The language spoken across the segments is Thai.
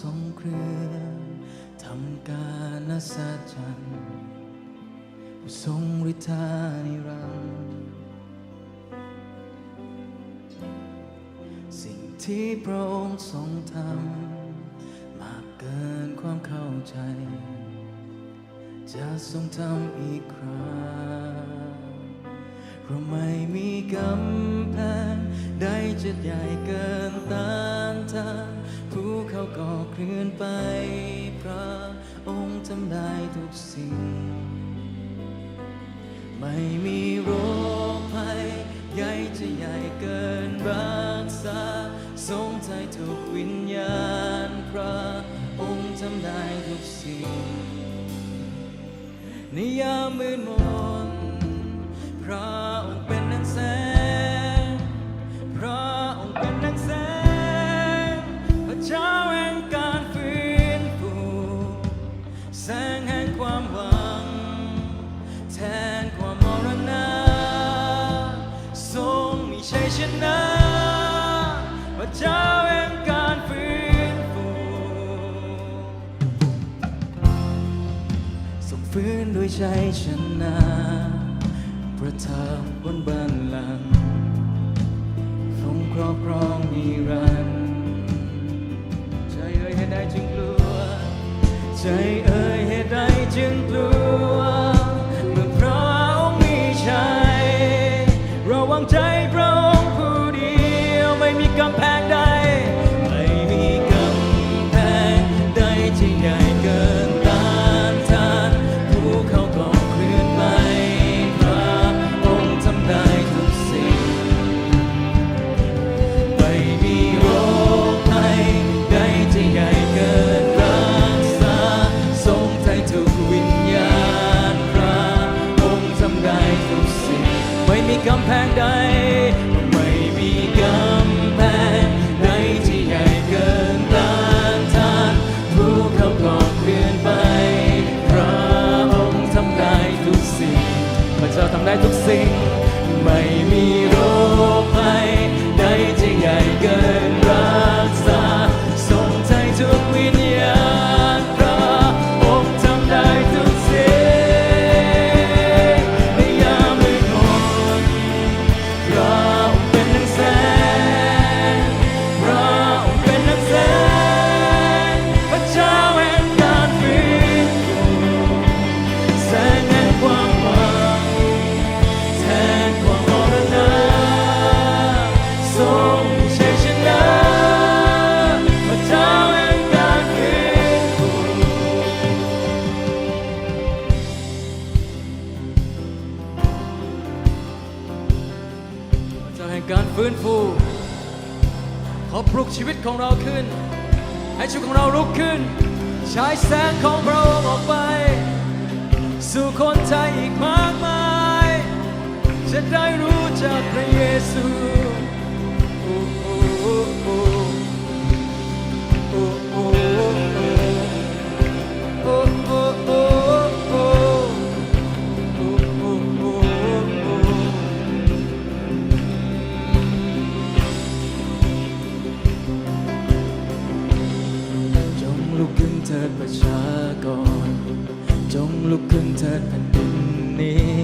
ทรงเครื่องทำการนัศจรรย์ผู้ทรงฤทธานิรันดร์สิ่งที่พระองค์ทรงทำมากเกินความเข้าใจ จะทรงทำอีกครั้งเราไม่มีกำแพงใดจะใหญ่เกินต้านทานภู เคลื่อนไปพระองค์ทำได้ทุกสิ่ง ไม่มีโรคภัย ใหญ่จะใหญ่เกินรักษา ทรงใจทุกวิญญาณพระองค์ทำได้ทุกสิ่ง ในยามมืดมนพระองค์เป็น ฟื้นด้วยใจชนะ ประทับบนบันลังทรงครอบครองนิรันดร์ใจเอ่ยเหตุใดจึงกลัว ใจเอ่ยเหตุใดจึงกลัว ม่มีกำแพงใด ไม่มีกำแพงใดที่ใหญ่เกินต้านทานผู้เขาก็เคลื่อนไป พระองค์ทำได้ทุกสิ่ง พระเจ้าทำได้ทุกสิ่ง ไม่มีโรคภัยใดที่ใหญ่เกิน ของเราขึ้น ให้ชีวิตของเราลุกขึ้นฉายแสงของพระองค์ออกไป สู่คนไทยอีกมากมาย จะได้รู้จักพระเยซูโอ้โอ้โอ้โอ้โอ้ ถิดประชากร จงลุกขึ้นเถิดแผ่นดินนี้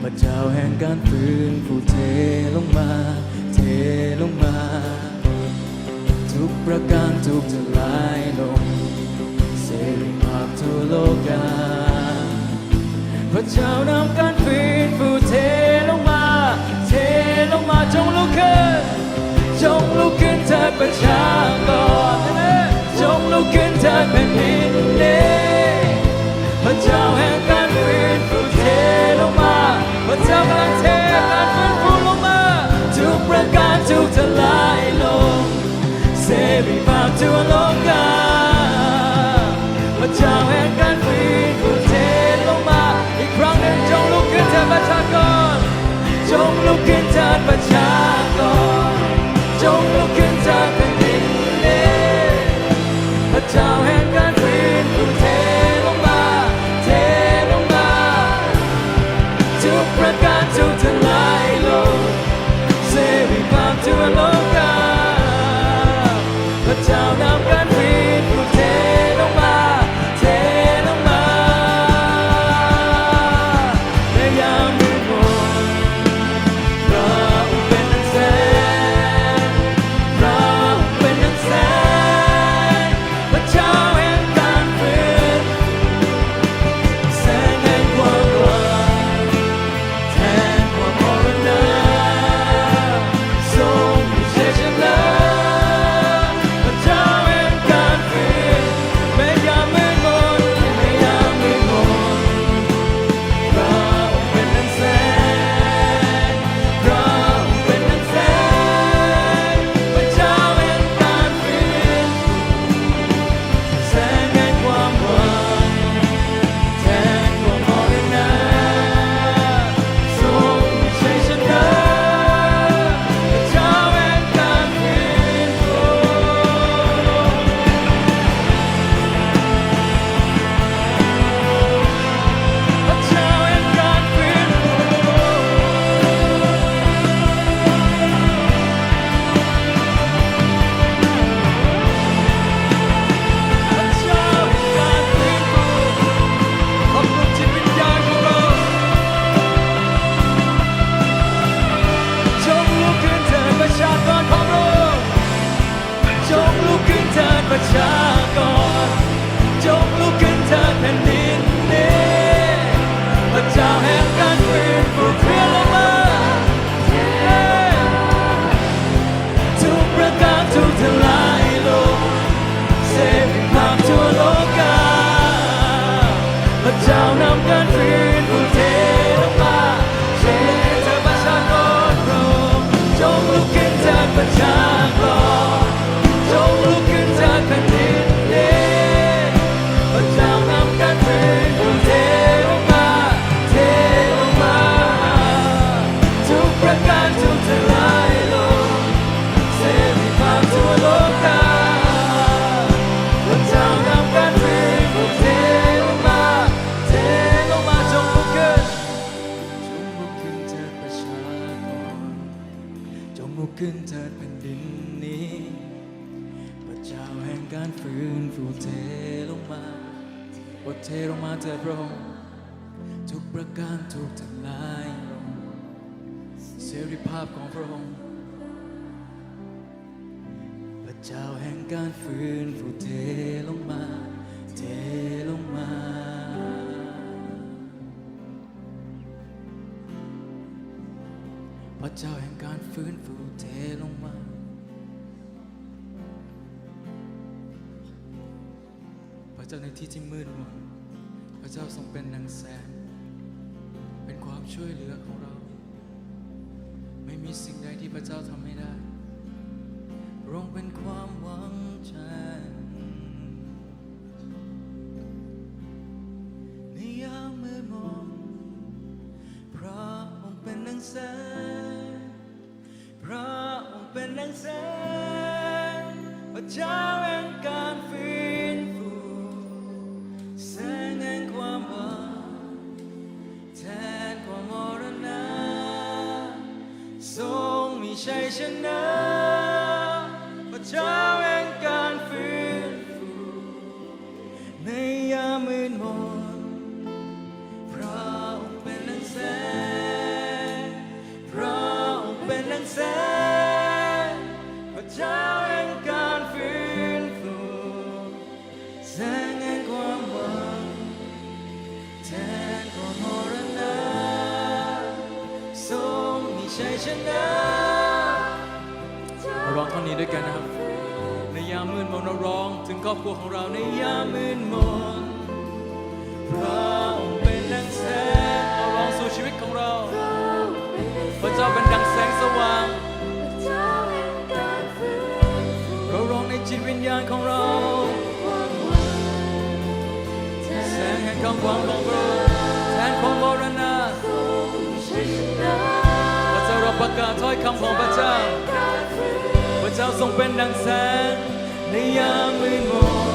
พระเจ้าแห่งการฟื้นฟูเทลงมา เทลงมา ทุกประการถูกทลายลง เสรีภาพทั่วโลกาพระเจ้านำการฟื้นฟูเทลงมา เทลงมาจงลุกขึ้น จงลุกขึ้นเถิดประชากร ขึ้นเถิดแผ่นดินนี้ พระเจ้าแห่งการฟื้นฟูเทลงมาโปรดเทลงมาเถิดพระองค์ทุกประการถูกทำลายลงเสรีภาพของพระองค์พระเจ้าแห่งการฟื้นฟูเทลงมา พระเจ้าแห่งการฟื้นฟูเทลงมาพระเจ้าในที่ที่มืดมนพระเจ้าทรงเป็นนางแสง เป็นความช่วยเหลือของเรา ไม่มีสิ่งใดที่พระเจ้าทำไม่ได้รงเป็นความหวังใน ดังแสงพระเจ้าแห่งการฟื้นฟูแสงแห่งความหวังแทนความมรณะทรงมีชัยชนะ ชนะเราร้องท่อนนี้ด้วยกันนะครับ ในยามมืดมนเราร้อง ถึงครอบครัวของเราในยามมืดมนพระองค์เป็นดังแสงเราร้องสู่ชีวิตของเรา พระเจ้าเป็นดังแสงสว่างเราร้องในจิตวิญญาณของเรา แสงแห่งความหวัง กาศถ้อยคำของพระเจ้า พระเจ้าทรงเป็นดังแสงในยามมืดมน